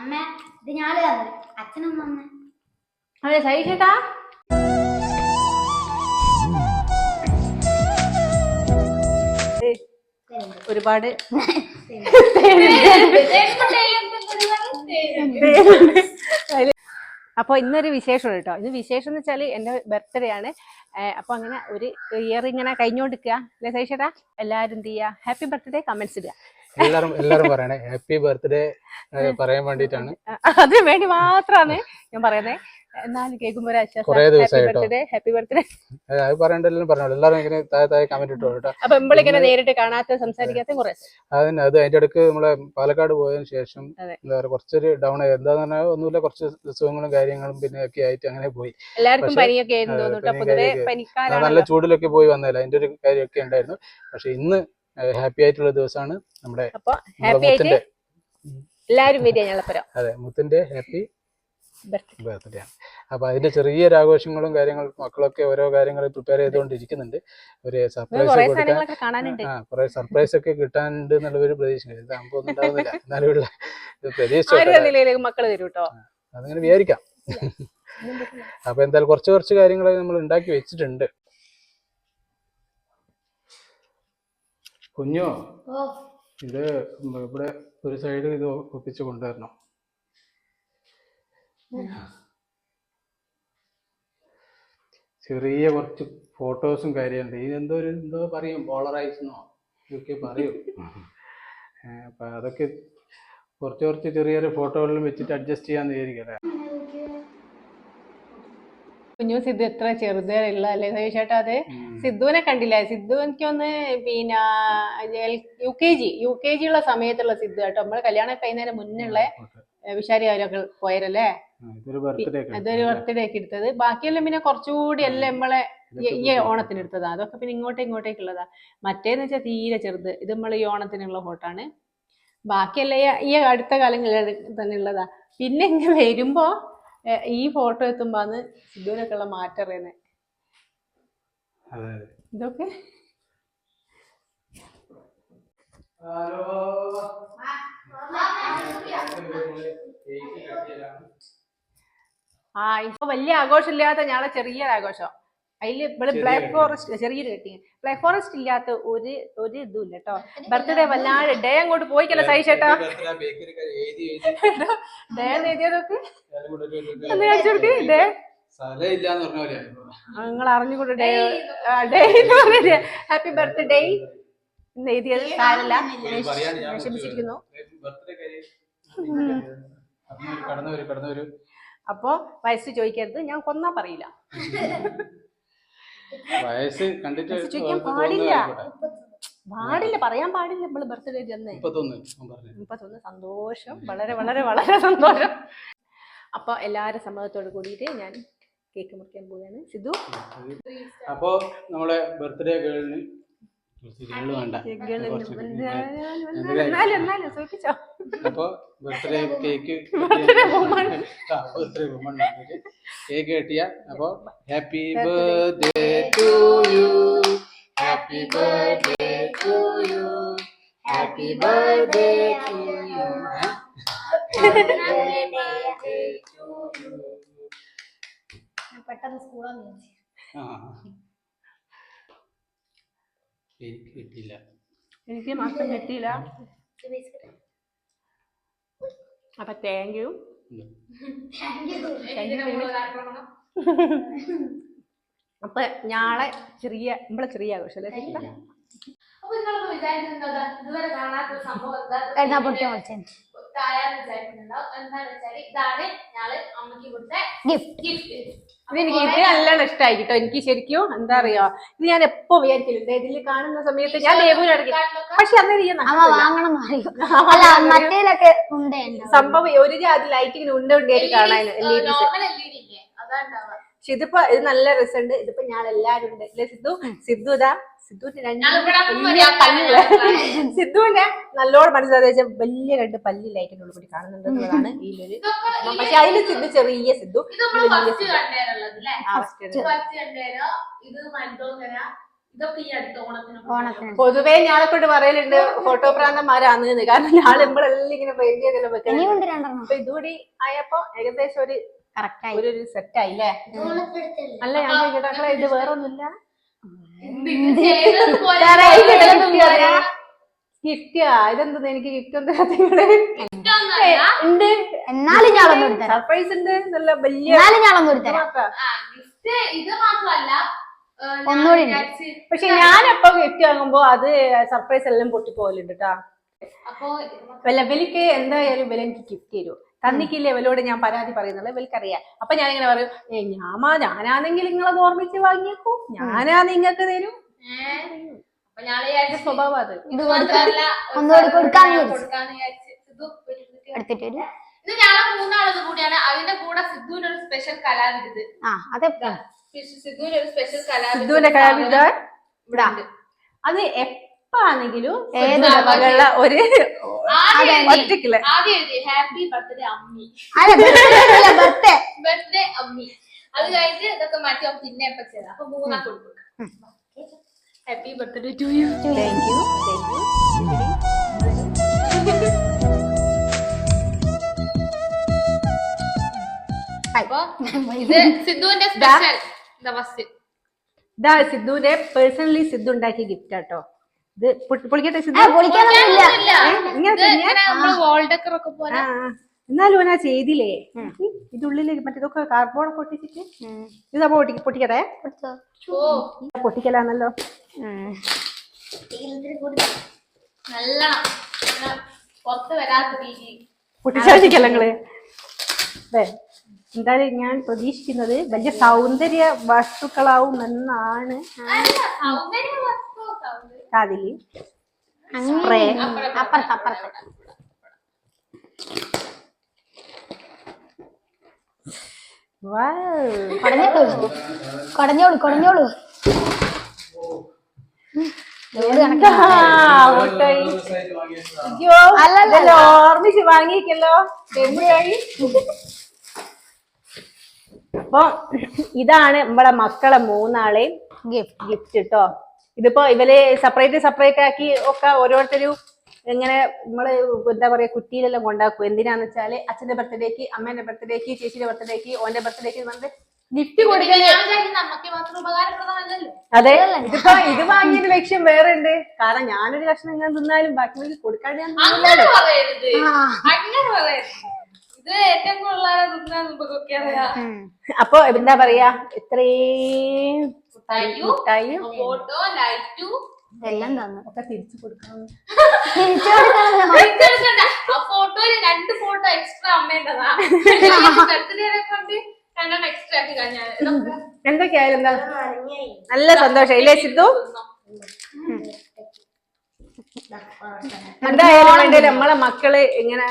അമ്മ ഇത് ഞാൾ തന്നു. അച്ഛനും വന്ന് അതെ സഹി ചേട്ടാ ഒരുപാട് അപ്പോൾ ഇന്നൊരു വിശേഷം കേട്ടോ. ഇന്ന് വിശേഷം എന്ന് വെച്ചാൽ എന്റെ ബർത്ത്ഡേ ആണ്. അപ്പൊ അങ്ങനെ ഒരു ഇയർ ഇങ്ങനെ കഴിഞ്ഞോണ്ടിരിക്കുക അല്ലേ സൈഷേട്ടാ എല്ലാവരും എന്ത് ചെയ്യുക ഹാപ്പി ബർത്ത്ഡേ കമന്റ്സ് ഇടുക. എല്ലാരും എല്ലാരും പറയണേ. ഹാപ്പി ബർത്ത്ഡേ പറയാൻ വേണ്ടിട്ടാണ് അതിന് വേണ്ടി മാത്രമാണ് ഞാൻ പറയുന്നത് എന്നാലും കേൾക്കുമ്പോൾ ഹാപ്പി ബർത്ത്ഡേ അത് പറയണ്ടല്ലോ പറഞ്ഞോളൂ എല്ലാവരും ഇങ്ങനെ താഴെ താഴെ കമന്റ് ഇട്ടു കേട്ടോ. അപ്പൊ ഇമ്പളിങ്ങനെ നേരിട്ട് കാണാത്ത സംസാരിക്കാത്ത കുറെ അതിന് അത് അതിന്റെ അടുക്ക് നമ്മളെ പാലക്കാട് പോയതിനു ശേഷം. എന്താ പറയുക കുറച്ചൊരു ഡൗൺ ആയി. എന്താന്ന് പറഞ്ഞാൽ ഒന്നുമില്ല കുറച്ച് അസുഖങ്ങളും കാര്യങ്ങളും പിന്നെ ഒക്കെ ആയിട്ട് അങ്ങനെ പോയി. എല്ലാവർക്കും പനിയൊക്കെ ആയിരുന്നു നല്ല ചൂടിലൊക്കെ പോയി വന്നതല്ല? അതിന്റെ ഒരു കാര്യമൊക്കെ ഉണ്ടായിരുന്നു. പക്ഷെ ഇന്ന് ഹാപ്പി ആയിട്ടുള്ള ദിവസമാണ് നമ്മുടെ വരിക അതെ മുത്തിന്റെ ഹാപ്പി ബർത്ത്ഡേ ആണ്. അപ്പൊ അതിന്റെ ചെറിയൊരു ആഘോഷങ്ങളും കാര്യങ്ങളും മക്കളൊക്കെ ഓരോ കാര്യങ്ങൾ പ്രിപ്പയർ ചെയ്തുകൊണ്ടിരിക്കുന്നുണ്ട്. ഒരു സർപ്രൈസ് കൊടുക്കാൻ. ആ കുറെ സർപ്രൈസ് ഒക്കെ കിട്ടാനുണ്ട് എന്നുള്ള ഒരു പ്രതീക്ഷ നമുക്കൊന്നും ഉണ്ടാവുന്നില്ല. എന്നാലും പ്രതീക്ഷ അതങ്ങനെ വിചാരിക്കാം. അപ്പൊ എന്തായാലും കുറച്ച് കുറച്ച് കാര്യങ്ങൾ നമ്മൾ ഉണ്ടാക്കി വെച്ചിട്ടുണ്ട്. കുഞ്ഞോ? ഇത് ഇവിടെ ഒരു സൈഡ് ഇത് ഒപ്പിച്ച് കൊണ്ടുവരണം. ചെറിയ കുറച്ച് ഫോട്ടോസും കാര്യമുണ്ട് ഇതെന്തോ ഒരു എന്തോ പറയും പോളറൈസ്ന്നോ ഇതൊക്കെ പറയും. അപ്പൊ അതൊക്കെ കുറച്ച് കുറച്ച് ചെറിയ ചെറിയ ഫോട്ടോകളിലും വെച്ചിട്ട് അഡ്ജസ്റ്റ് ചെയ്യാന്ന് വിചാരിക്കല്ലേ കുഞ്ഞു സിദ്ധു എത്ര ചെറുതേയുള്ള അല്ലേ? സതീഷേട്ടാ അതെ. സിദ്ധുവിനെ കണ്ടില്ല? സിദ്ധു എനിക്കൊന്ന് പിന്നെ U K G U K G ഉള്ള സമയത്തുള്ള സിദ്ധു കേട്ടോ. നമ്മൾ കല്യാണം കഴിഞ്ഞതിന് മുന്നുള്ള വിശാരി അവരൊക്കെ പോയരല്ലേ? അതൊരു ബർത്ത്ഡേ ഒക്കെ. എടുത്തത്. ബാക്കിയെല്ലാം പിന്നെ കുറച്ചുകൂടി എല്ലാം നമ്മളെ ഈ- ഓണത്തിന് എടുത്തതാ. അതൊക്കെ പിന്നെ ഇങ്ങോട്ടേ ഇങ്ങോട്ടേക്കുള്ളതാ. മറ്റേന്ന് വെച്ചാൽ തീരെ ചെറുത്. ഇത് നമ്മൾ ഈ ഓണത്തിനുള്ള ഫോട്ടോ ആണ്. ബാക്കിയെല്ലാം ഈ- അടുത്ത കാലങ്ങളിൽ തന്നെ ഉള്ളതാ പിന്നെ ഇങ്ങനെ വരുമ്പോ ഈ ഫോട്ടോ എത്തുമ്പോന്ന് സിദ്ധുവിനൊക്കെ ഉള്ള മാറ്റം അറിയുന്നത് അതെ ഇതൊക്കെ. ആ ഇപ്പൊ വലിയ ആഘോഷം ഇല്ലാത്ത ഞങ്ങളെ ചെറിയൊരു ആഘോഷം അതിൽ ഇവിടെ ബ്ലാക്ക് ഫോറസ്റ്റ് ചെറിയൊരു കെട്ടിങ് ബ്ലാക്ക് ഫോറസ്റ്റ് ഇല്ലാത്ത ഒരു ഒരു ഇതും ഇല്ല കേട്ടോ ബർത്ത്ഡേ വല്ലാതെ ഡേ അങ്ങോട്ട് പോയിക്കല്ലോ ചേട്ടാ ഡേ എഴുതിയതൊക്കെ ഡേ. നിങ്ങൾ അറിഞ്ഞുകൊണ്ട് ഡേ. ഡേ ഹാപ്പി ബർത്ത്ഡേ ഇന്ന് എഴുതിയത് സാരല്ല. വിഷമിച്ചിരിക്കുന്നു. അപ്പോ വയസ്സ് ചോദിക്കരുത്. ഞാൻ കൊന്നാ പറയില്ല. വയസ്സ് കണ്ടിട്ട് പാടില്ല. പാടില്ല പറയാൻ പാടില്ല നമ്മൾ ബർത്ത്ഡേ ചെന്ന്. മുപ്പത്തൊന്ന് സന്തോഷം. വളരെ വളരെ വളരെ സന്തോഷം. അപ്പൊ എല്ലാവരും സമ്മതത്തോട് കൂടിയിട്ട് ഞാൻ കേക്ക് മുറിക്കാൻ പോവുകയാണ്. സിദ്ധു? അപ്പോ നമ്മളെ ബർത്ത്ഡേ ഗേളിന് ഗേൾ വേണ്ട. കുറച്ച് എന്നാലും എന്നാലും സൂചിപ്പിച്ചോ അപ്പൊ birthday cake Birthday woman. Birthday woman cake കിട്ടിയ. അപ്പൊ happy birthday to you happy birthday to you happy birthday to you പെട്ടെന്ന് സ്കൂളൊന്നും എനിക്ക് കിട്ടിയില്ല. എനിക്ക് മാത്രം കിട്ടിയില്ല. അപ്പൊ താങ്ക് യു അപ്പൊ ഞാളെ ചെറിയ നമ്മളെ ചെറിയ ആഘോഷം അല്ലേ വിചാരിക്കുന്നുണ്ടാവും വെച്ചാൽ ഇതാണ് ഞാൾ അമ്മയ്ക്ക് കൊടുത്ത ഗിഫ്റ്റ് ഗിഫ്റ്റ് ഇതെനിക്ക് ഇത് നല്ലോണം ഇഷ്ടമായി കേട്ടോ. എനിക്ക് ശരിക്കും എന്താ അറിയോ? ഇത് ഞാൻ എപ്പോ വിചാരിക്കില്ല ഇതിൽ കാണുന്ന സമയത്ത് ഞാൻ ഇടയ്ക്ക് പക്ഷെ അന്ന് ഇത് ഞാൻ വാങ്ങണം എന്ന് പറയും. മറ്റേലൊക്കെ ഉണ്ടോ സംഭവം ഒരു ജാതി ലൈറ്റിങ്ങനെ ഉണ്ട് ഉണ്ടയായിട്ട് കാണാൻ L E Ds normal L E D ഇല്ലേ? അതാണ്ടാവുക പക്ഷെ ഇതിപ്പോ ഇത് നല്ല രസമുണ്ട്. ഇതിപ്പോ ഞാൻ എല്ലാരും ഉണ്ട്. അല്ലെ സിദ്ധു? സിദ്ധു ഇതാ. സിദ്ധുവിന്റെ രണ്ട് പല്ലുള്ള സിദ്ധുവിന്റെ നല്ലോണം മനസ്സിലാച്ച വലിയ രണ്ട് പല്ലിലായിരിക്കും ഉള്ളിൽ കൂടി കാണുന്നുണ്ട് എന്നുള്ളതാണ് ഇതിലൊരു പക്ഷെ അതിന് സിദ്ധു ചെറിയ സിദ്ധു ഈ പൊതുവേ ഞാളെ കൊണ്ട് പറയലുണ്ട് ഫോട്ടോ പ്രാന്തന്മാരാന്ന് കാരണം ഞാളെ നമ്മളെല്ലാം ഇങ്ങനെ ഫ്രെയിം ചെയ്തെല്ലാം അപ്പൊ ഇതുകൂടി ആയപ്പോ ഏകദേശം ഒരു കറക്റ്റ് ആയി. ഒരു ഒരു സെറ്റ് ആയില്ലേ? അല്ല ഞാൻ ഇത് വേറെ ഒന്നുമില്ല ഗിഫ്റ്റ് ഇതെന്താ എനിക്ക് ഗിഫ്റ്റ് ഉണ്ട്. എന്നാലും ഞാളൊന്നും സർപ്രൈസ് ഉണ്ട്. നല്ല വലിയ എന്നാലും ഞാളൊന്നും ഗിഫ്റ്റ് ഇത് മാത്രമല്ല ഒന്നുകൂടി. പക്ഷെ ഞാനപ്പോ ഗിഫ്റ്റ് വാങ്ങുമ്പോ അത് സർപ്രൈസ് എല്ലാം പൊട്ടിപ്പോലുണ്ട് കേട്ടാ അപ്പൊ വല്ല ഇവലിക്ക് എന്തായാലും വില എനിക്ക് ഗിഫ്റ്റ് തരൂ. തന്നിക്കില്ല? ഇവലോട് ഞാൻ പരാതി പറയുന്നത് ഇവൽക്കറിയാം അപ്പൊ ഞാൻ ഇങ്ങനെ പറയും ഏ ഞാമാ ഞാനാണെങ്കിൽ നിങ്ങളത് ഓർമ്മിച്ച് വാങ്ങിയേക്കൂ. ഞാനാ നിങ്ങൾക്ക് തരും. സ്വഭാവം അത്. ഇത്. എടുത്തിട്ട് ഇത് മൂന്നാളത് കൂടിയാണ്. അതിന്റെ കൂടെ സിദ്ധുവിന്റെ ഒരു സ്പെഷ്യൽ കലാവിരുത്. ഒരു സ്പെഷ്യൽ. അത് എപ്പാണെങ്കിലും ഒരു ഒറ്റക്കില്ല happy birthday Ammi. Birthday birthday Ammi. അത് കഴിഞ്ഞിട്ട് ഇതൊക്കെ മാറ്റി അവൻ പിന്നെ എപ്പോ ചെയ്ത. അപ്പൊ മൂന്നാ കൊടുക്കും. Happy birthday to you thank you അപ്പൊ ഇത് സിദ്ധുവിന്റെ സ്പെഷ്യൽ സിദ്ധുവിന്റെ പേഴ്സണലി സിദ്ധു ഉണ്ടാക്കിയ ഗിഫ്റ്റ് ആട്ടോ ഇത് പൊളിക്കട്ടെ ആ, ആ. എന്നാലും ഓനാ ചെയ്തില്ലേ? ഇതുള്ളിൽ മറ്റേതൊക്കെ കാർബോൺ ഒക്കെ ഒട്ടിച്ചിട്ട്? ഇത് അപ്പൊ പൊട്ടി പൊട്ടിക്കട്ടെ? പൊട്ടിക്കലാണല്ലോ. നല്ല നല്ല പുറത്ത് വരാത്ത രീതി പൊട്ടിച്ചാൽ നിങ്ങൾ? ദേ, എന്തായാലും ഞാൻ പ്രതീക്ഷിക്കുന്നത് വലിയ സൗന്ദര്യ വസ്തുക്കളാവും എന്നാണ് അല്ല, സൗന്ദര്യ വസ്തു, സൗന്ദര്യ- കാതിൽ അപ്പുറത്ത് അപ്പുറത്ത് Wow. കൊടഞ്ഞോളൂ. കൊടഞ്ഞോളൂ ഓർമ്മിച്ച് അപ്പൊ ഇതാണ് നമ്മളെ മക്കളെ മൂന്നാളെയും ഗിഫ്റ്റ് ഗിഫ്റ്റ് കേട്ടോ ഇതിപ്പോ ഇവരെ സെപ്പറേറ്റ് സെപ്പറേറ്റ് ആക്കി ഒക്കെ ഓരോരുത്തരും ഇങ്ങനെ നമ്മൾ എന്താ പറയാ കുറ്റിയിലെല്ലാം കൊണ്ടാക്കും. എന്തിനാന്ന് വെച്ചാൽ അച്ഛന്റെ ബർത്ത്ഡേക്ക് അമ്മേന്റെ ബർത്ത്ഡേക്ക് ചേച്ചിയുടെ ബർത്ത്ഡേക്ക് ഓന്റെ ബർത്ത്ഡേക്ക് പറഞ്ഞിട്ട് ഗിഫ്റ്റ് കൊടുക്കാൻ അതെ. ഇതിപ്പോ ഇത് വാങ്ങിയത് ലക്ഷ്യം വേറെ ഉണ്ട് കാരണം ഞാനൊരു കഷ്ണം ഇങ്ങനെ തിന്നാലും ബാക്കി കൊടുക്കാൻ ഞാൻ അപ്പൊ എന്താ പറയാ ഇത്രയും തന്നു. ഒക്കെ തിരിച്ചു കൊടുക്കണം. തിരിച്ചു കൊടുക്കണം ഫോട്ടോയിൽ രണ്ട് ഫോട്ടോ എക്സ്ട്രാ അമ്മേണ്ടതാ എന്തൊക്കെയായാലും എന്താ? നല്ല സന്തോഷം. ഇല്ലേ സിദ്ധു? എന്തായാലും വേണ്ടത് നമ്മളെ മക്കൾ ഇങ്ങനെ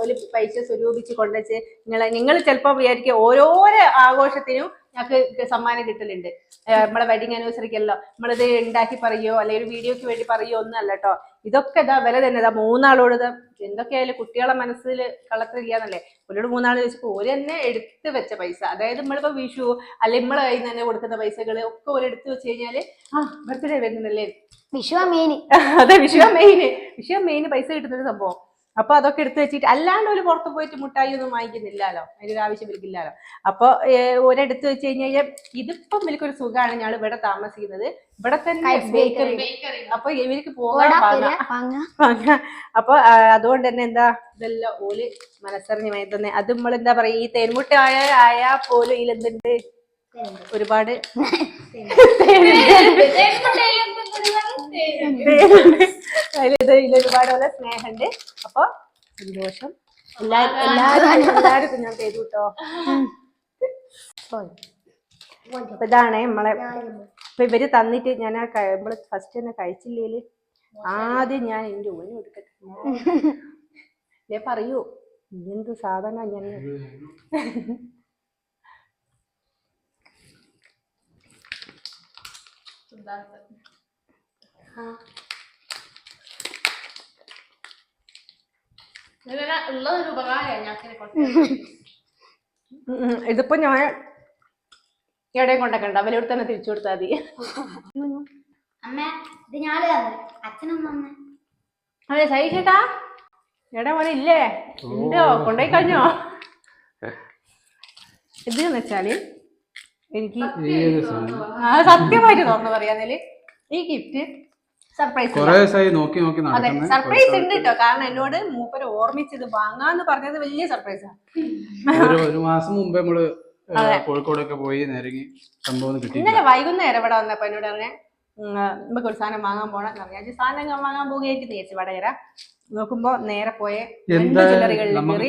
ഒരു പൈസ സ്വരൂപിച്ച് കൊണ്ടുവച്ച് നിങ്ങളെ നിങ്ങൾ ചിലപ്പോ വിചാരിക്കുക ഓരോരോ ആഘോഷത്തിനും ഞങ്ങൾക്ക് സമ്മാനം കിട്ടലുണ്ട്. നമ്മളെ വെഡിങ് ആനിവേഴ്സറിക്കല്ലോ നമ്മളിത് ഉണ്ടാക്കി പറയോ അല്ലെങ്കിൽ ഒരു വീഡിയോക്ക് വേണ്ടി പറയോ ഒന്നും അല്ല കേട്ടോ ഇതൊക്കെ ഇതാ വില തന്നെ. ഇതാ മൂന്നാളോട് ഇത് എന്തൊക്കെയായാലും കുട്ടികളെ മനസ്സിൽ കളത്തിലില്ലാന്നല്ലേ ഒരോട് മൂന്നാൾ ചോദിച്ചപ്പോ ഒരു തന്നെ എടുത്ത് വെച്ച പൈസ. അതായത് നമ്മളിപ്പോ വിഷു അല്ലെ നമ്മളെ കയ്യിൽ നിന്ന് തന്നെ കൊടുക്കുന്ന പൈസകൾ ഒക്കെ ഒരു എടുത്ത് വെച്ച് കഴിഞ്ഞാൽ ആ ബർത്ത്ഡേ വരുന്നുണ്ടല്ലേ വിഷു മെയിൻ അതെ വിഷു മെയിന് വിഷു മെയിന് പൈസ കിട്ടുന്നൊരു സംഭവം. അപ്പൊ അതൊക്കെ എടുത്തു വെച്ചിട്ട് അല്ലാണ്ട് ഒരു പുറത്ത് പോയിട്ട് മുട്ടായി ഒന്നും വാങ്ങിക്കുന്നില്ലല്ലോ. അതിന് ഒരു ആവശ്യം വിൽക്കില്ലല്ലോ അപ്പൊ ഏഹ്, ഒരെടുത്ത് വെച്ച് കഴിഞ്ഞാൽ ഇതിപ്പം വലിയൊരു സുഖമാണ് ഞങ്ങൾ ഇവിടെ താമസിക്കുന്നത്. ഇവിടെ തന്നെ ബേക്കറി ബേക്കറി അപ്പൊ ഇവർക്ക് പോകാൻ അപ്പൊ അതുകൊണ്ട് തന്നെ എന്താ ഇതെല്ലാം ഓൽ മനസ്സറിഞ്ഞ് വാങ്ങി തന്നെ. അത് നമ്മൾ എന്താ പറയാ ഈ തേൻമുട്ട ആയ ആയാ പോലും ഇതിലെന്തുണ്ട്? ഒരുപാട് അതിലിത് ഇതിൽ ഒരുപാട് പോലെ സ്നേഹമുണ്ട്. അപ്പൊ സന്തോഷം. എല്ലാരും എല്ലാരും എല്ലാവർക്കും ഞാൻ ചെയ്തു കേട്ടോ. അപ്പൊ ഇതാണ് നമ്മളെ ഇപ്പൊ ഇവർ തന്നിട്ട് ഞാൻ ആ നമ്മൾ ഫസ്റ്റ് തന്നെ കഴിച്ചില്ലേൽ? ആദ്യം ഞാൻ എന്റെ ഊന് കൊടുക്കട്ടെ ഞാൻ പറയൂ. എന്ത് സാധന ഞാൻ ഉള്ളതൊരു ഇതിപ്പോ ഞാൻ എവിടെയും കൊണ്ടക്കണ്ട അവരോട് തന്നെ തിരിച്ചു കൊടുത്താൽ മതി. അതെ സഹിച്ചേട്ടാ എടാ മോനെ ഇല്ലേ? ഉണ്ടോ കൊണ്ടുപോയി കഴിഞ്ഞോ? ഇത് എന്ന് വെച്ചാൽ എനിക്ക് സത്യമായിട്ട് തോന്നുന്നു പറയാന്നേൽ ഈ ഗിഫ്റ്റ് സർപ്രൈസ് ദിവസമായി നോക്കി നോക്കി അതെ സർപ്രൈസ് ഉണ്ട് കേട്ടോ. കാരണം എന്നോട് മൂപ്പര് ഓർമ്മിച്ചത് വാങ്ങാന്ന് പറഞ്ഞത് വലിയ സർപ്രൈസാണ് ഒരു ഒരു മാസം മുമ്പേ നമ്മൾ കോഴിക്കോടൊക്കെ പോയി നേരങ്ങി സംഭവം കിട്ടി ഇന്നലെ വൈകുന്നേരം ഇവിടെ വന്നപ്പോ എന്നോട് പറഞ്ഞ നമുക്ക് ഒരു സാധനം വാങ്ങാൻ പോണം ഞാൻ സാധനം ഞാൻ വാങ്ങാൻ പോകുകയായിട്ട് ചേച്ചി വടകര. നോക്കുമ്പോ നേരെ പോയ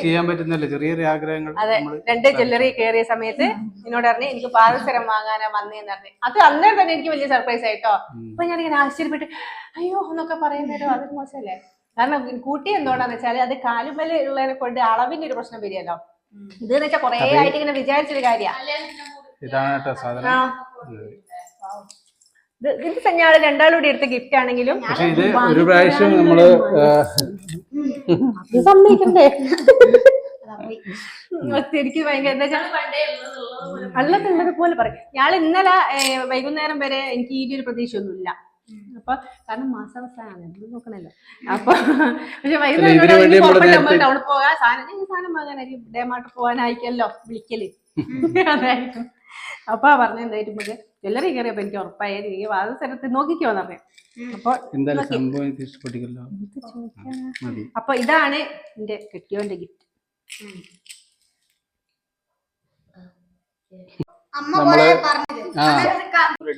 ചെയ്യാൻ പറ്റുന്നില്ല ചെറിയ ചെറിയ ആഗ്രഹങ്ങൾ അതെ രണ്ട് ജ്വല്ലറി കയറിയ സമയത്ത് എന്നോട് പറഞ്ഞു എനിക്ക് പാദസരം വാങ്ങാനാ വന്നേന്ന് പറഞ്ഞു. അത് അന്നേരം തന്നെ എനിക്ക് വലിയ സർപ്രൈസ് ആയിട്ടോ അപ്പൊ ഞാൻ ഇങ്ങനെ ആശ്ചര്യപ്പെട്ട് അയ്യോ എന്നൊക്കെ പറയുന്നേരോ അത് മോശമല്ലേ? കാരണം കൂട്ടി എന്തുകൊണ്ടാന്ന് വെച്ചാൽ അത് കാലുമല ഉള്ളതിനെ കൊണ്ട് അളവിന്റെ ഒരു പ്രശ്നം വരികയല്ലോ. ഇത് എന്ന് വെച്ചാൽ കൊറേ ആയിട്ട് ഇങ്ങനെ വിചാരിച്ചൊരു കാര്യ. ഇതാണ് കേട്ടോ സാധനം. ഉം. ഇത് എടുത്ത ഗിഫ്റ്റ് ആണെങ്കിലും പക്ഷെ ഇത് ഒരു പ്രാവശ്യം നമ്മൾ സമ്മതിക്കണ്ടേ? എനിക്ക് ഭയങ്കര എന്താ പോലെ പറയും. ഞാൻ ഇന്നലെ വൈകുന്നേരം വരെ എനിക്ക് ഈ ഒരു പ്രതീക്ഷയൊന്നുമില്ല. അപ്പൊ കാരണം മാസാവസാനാണ് ഇത് നോക്കണല്ലോ. അപ്പൊ പക്ഷെ വൈകുന്നേരം ടൗണിൽ പോകാൻ സാധനം ഞാൻ സാധനം വാങ്ങാനായിരിക്കും. ഡേമാട്ട് പോകാനായിരിക്കല്ലോ വിളിക്കൽ. അതായിരിക്കും. അപ്പൊ പറഞ്ഞ എന്തായിട്ട് നമുക്ക് ജ്വല്ലറി കയറിയപ്പോ എനിക്ക് ഉറപ്പായത് ഈ വാദസ്ഥലത്ത് നോക്കിക്കോന്ന് പറഞ്ഞു. അപ്പൊ ഇതാണ് എന്റെ കെട്ടിയോന്റെ ഗിഫ്റ്റ്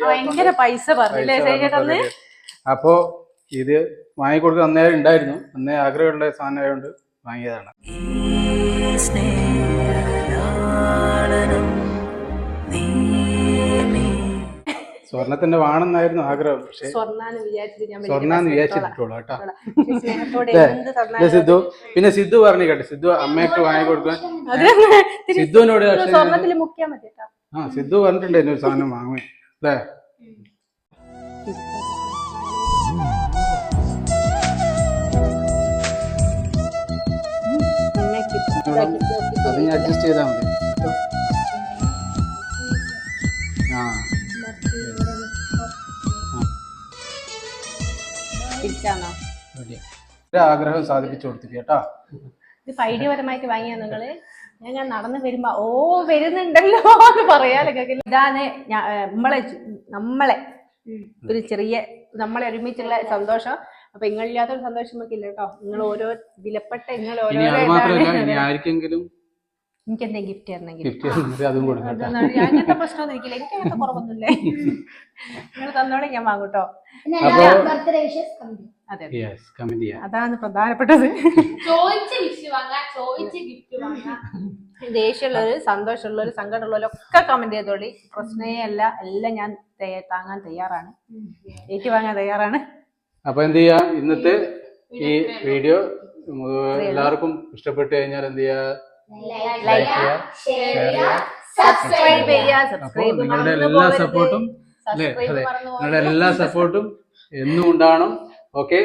ഭയങ്കര പൈസ പറഞ്ഞില്ലേ ചേട്ടന്ന് അപ്പോ ഇത് വാങ്ങിക്കൊടുക്കാൻ അന്നേരം ഉണ്ടായിരുന്നു. അന്നേ ആഗ്രഹമുള്ള സാധനമായതുകൊണ്ട് വാങ്ങിയതാണ്. സ്വർണത്തിന്റെ വേണമെന്നായിരുന്നു ആഗ്രഹം. പക്ഷേ സ്വർണാന്ന് വിചാരിച്ചിട്ട് ഞാൻ സ്വർണാന്ന് വിചാരിച്ചിട്ടുള്ളൂ കേട്ടോ. സിദ്ധു പിന്നെ സിദ്ധു പറഞ്ഞു കേട്ടോ. സിദ്ധു അമ്മയ്ക്ക് വാങ്ങിക്കൊടുക്കാൻ കൊടുക്കാൻ. സിദ്ധുവിനോട് ആ സിദ്ധു പറഞ്ഞിട്ടുണ്ടായിരുന്നു ഒരു സാധനം വാങ്ങുവേ. അല്ലേ. അത് ഞാൻ അഡ്ജസ്റ്റ് ചെയ്താൽ മതി. ആ. ആഗ്രഹം സാധിപ്പിച്ചു കൊടുത്തു കേട്ടോ. ഇത് പൈഡ്യപരമായിട്ട് വാങ്ങിയാ നിങ്ങൾ? ഞാൻ ഞാൻ നടന്നു വരുമ്പോ ഓ വരുന്നുണ്ടല്ലോ എന്ന് പറയാലോ കേക്കില്ല ഇതാണ് നമ്മളെ നമ്മളെ. ഒരു ചെറിയ നമ്മളെ ഒരുമിച്ചുള്ള സന്തോഷം. അപ്പൊ നിങ്ങളില്ലാത്തൊരു സന്തോഷം നമുക്കില്ല കേട്ടോ. നിങ്ങൾ ഓരോ വിലപ്പെട്ട നിങ്ങൾ ഓരോ ആർക്കെങ്കിലും എനിക്ക് എന്തെങ്കിലും ഗിഫ്റ്റ് തരണമെങ്കിൽ ഗിഫ്റ്റ് തന്നിട്ട് അതും കൊടുക്കാം. ഞാൻ അങ്ങനത്തെ പ്രശ്നമൊന്നും എനിക്കില്ല. എനിക്ക് അങ്ങനത്തെ കുറവൊന്നുമില്ലേ? നിങ്ങൾ തന്നോളെ ഞാൻ വാങ്ങും കേട്ടോ പിന്നെ അപ്പൊ- എല്ലാവരും ബർത്ത്ഡേ വിഷസ് കമ്പനി അതെ യെസ് കമന്റ് ചെയ്യാം അതാണ് പ്രധാനപ്പെട്ടത്. ദേഷ്യമുള്ളവര് സന്തോഷമുള്ളവര് സങ്കടമുള്ളവരൊക്കെ കമന്റ് ചെയ്തോളി. പ്രശ്നേ അല്ല. എല്ലാം ഞാൻ താങ്ങാൻ തയ്യാറാണ്. ഏറ്റു വാങ്ങാൻ തയ്യാറാണ്. അപ്പൊ എന്ത് ചെയ്യാ? ഇന്നത്തെ ഈ വീഡിയോ എല്ലാവർക്കും ഇഷ്ടപ്പെട്ടു കഴിഞ്ഞാൽ എന്ത് ചെയ്യാ? ലൈക്ക് ചെയ്യുക ഷെയർ ചെയ്യുക സബ്സ്ക്രൈബ് ചെയ്യുക അപ്പൊ സബ്സ്ക്രൈബ് നിങ്ങളുടെ എല്ലാ സപ്പോർട്ടും അല്ലേ? അതെ. നിങ്ങളുടെ എല്ലാ സപ്പോർട്ടും എന്നും ഉണ്ടാവണം. ഓക്കെ